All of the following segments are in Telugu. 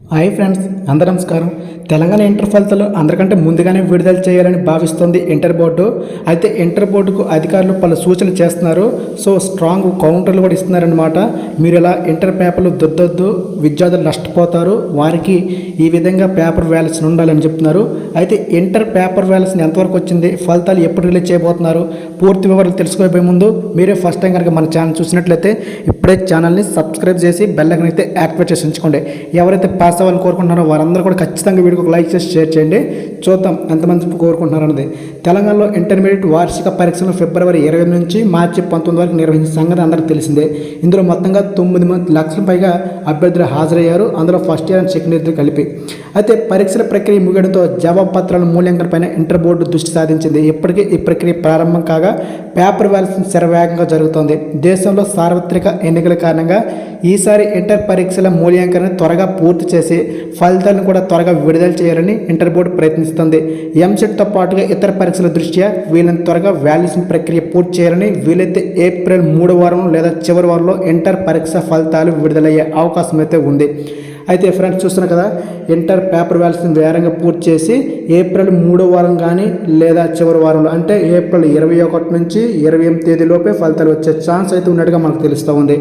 హాయ్ ఫ్రెండ్స్ అందరూ నమస్కారం. తెలంగాణ ఇంటర్ ఫలితాలు అందరికంటే ముందుగానే విడుదల చేయాలని భావిస్తోంది ఇంటర్ బోర్డు. అయితే ఇంటర్ బోర్డుకు అధికారులు పలు సూచనలు చేస్తున్నారు. సో స్ట్రాంగ్ కౌంటర్లు కూడా ఇస్తున్నారనమాట మీరు ఇలా ఇంటర్ పేపర్లు దుద్దొద్దు విద్యార్థులు నష్టపోతారు. వారికి ఈ విధంగా పేపర్ వ్యాల్యూస్ ఉండాలని చెప్తున్నారు. అయితే ఇంటర్ పేపర్ వ్యాల్యూస్ ఎంతవరకు వచ్చింది? ఫలితాలు ఎప్పుడు రిలీజ్ చేయబోతున్నారు? పూర్తి వివరాలు తెలుసుకోబోయే ముందు మీరే ఫస్ట్ టైం కనుక మన ఛానల్ చూసినట్లయితే ఇప్పుడే ఛానల్ని సబ్స్క్రైబ్ చేసి బెల్ అయితే యాక్టివేట్ చేసి ఉంచుకోండి. ఎవరైతే పాస్ అవ్వాలని కోరుకుంటున్నారో వారందరూ కూడా ఖచ్చితంగా వీడికి ఒక లైక్ చేసి షేర్ చేయండి. చూద్దాం ఎంతమంది కోరుకుంటున్నారు అన్నది తెలంగాణలో ఇంటర్మీడియట్ వార్షిక పరీక్షలు ఫిబ్రవరి ఇరవై నుంచి మార్చి పంతొమ్మిది వరకు నిర్వహించిన సంగతి అందరికీ తెలిసిందే. ఇందులో మొత్తంగా తొమ్మిది మంది లక్షల పైగా అభ్యర్థులు హాజరయ్యారు. అందులో first year and second year కలిపి. అయితే పరీక్షల ప్రక్రియ ముగియడంతో జవాబు పత్రాల మూల్యాంకన పైన ఇంటర్ బోర్డు దృష్టి సాధించింది. ఇప్పటికీ ఈ ప్రక్రియ ప్రారంభం కాగా పేపర్ వ్యాల్సిన శరవేగంగా జరుగుతోంది. దేశంలో సార్వత్రిక ఎన్నికల కారణంగా ఈసారి ఇంటర్ పరీక్షల మూల్యాంకనం త్వరగా పూర్తి చేసి ఫలితాలను కూడా త్వరగా విడుదల చేయాలని ఇంటర్ బోర్డు ప్రయత్నిస్తుంది. ఎంసెట్తో పాటుగా ఇతర పరీక్షల దృష్ట్యా వీళ్ళని త్వరగా వాల్యుయేషన్ ప్రక్రియ పూర్తి చేయాలని వీలైతే ఏప్రిల్ మూడో వారం లేదా చివరి వారంలో ఇంటర్ పరీక్ష ఫలితాలు విడుదలయ్యే అవకాశం అయితే ఉంది. అయితే ఫ్రెండ్స్ చూస్తున్నారు కదా ఇంటర్ పేపర్ వ్యాల్స్ని వేరంగా పూర్తి చేసి ఏప్రిల్ మూడో వారం కానీ లేదా చివరి వారంలో అంటే ఏప్రిల్ ఇరవై ఒకటి నుంచి ఇరవై ఎనిమిది తేదీలోపే ఫలితాలు వచ్చే ఛాన్స్ అయితే ఉన్నట్టుగా మనకు తెలుస్తూ ఉంది.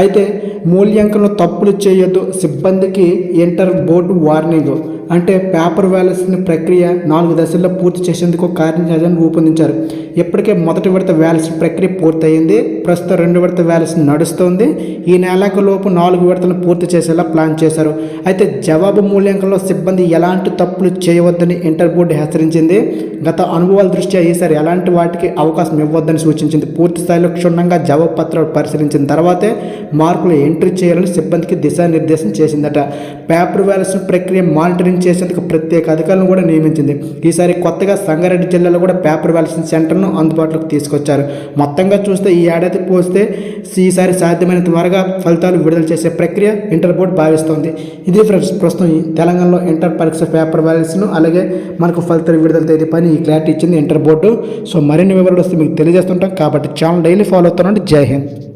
అయితే మూల్యాంకనం తప్పులు చేయొద్దు. సిబ్బందికి ఇంటర్ బోర్డు వార్నింగ్ అంటే పేపర్ వ్యాలెన్స్ని ప్రక్రియ నాలుగు దశల్లో పూర్తి చేసేందుకు కార్యాచరణ రూపొందించారు. ఇప్పటికే మొదటి విడత వ్యాలెన్స్ ప్రక్రియ పూర్తయింది. ప్రస్తుతం రెండు విడత వ్యాలెన్స్ నడుస్తోంది. ఈ నెలకు లోపు నాలుగు విడతలను పూర్తి చేసేలా ప్లాన్ చేశారు. అయితే జవాబు మూల్యాంకనంలో సిబ్బంది ఎలాంటి తప్పులు చేయవద్దని ఇంటర్ బోర్డు హెచ్చరించింది. గత అనుభవాల దృష్ట్యా ఈసారి ఎలాంటి వాటికి అవకాశం ఇవ్వద్దని సూచించింది. పూర్తి స్థాయిలో క్షుణ్ణంగా జవాబు పత్రాలు పరిశీలించిన తర్వాతే మార్కులు ఎంట్రీ చేయాలని సిబ్బందికి దిశానిర్దేశం చేసిందట. పేపర్ వ్యాలెన్స్ ప్రక్రియ మానిటరింగ్ చేసేందుకు ప్రత్యేక అధికారులను కూడా నియమించింది. ఈసారి కొత్తగా సంగారెడ్డి జిల్లాలో కూడా పేపర్ వ్యాలెన్స్ సెంటర్ను అందుబాటులోకి తీసుకొచ్చారు. మొత్తంగా చూస్తే ఈ ఏడాది పోస్తే ఈసారి సాధ్యమైన త్వరగా ఫలితాలు విడుదల చేసే ప్రక్రియ ఇంటర్ బోర్డు భావిస్తోంది. ఇది ఫ్రెండ్స్ ప్రస్తుతం ఈ తెలంగాణలో ఇంటర్ పరీక్ష పేపర్ వ్యాలెన్స్ను అలాగే మనకు ఫలితాలు విడుదల తేదీ పని ఈ క్లారిటీ ఇచ్చింది ఇంటర్ బోర్డు. సో మరిన్ని వివరాలు వస్తే మీకు తెలియజేస్తుంటాం. కాబట్టి ఛానల్ డైలీ ఫాలో అవుతానండి. జై హింద్.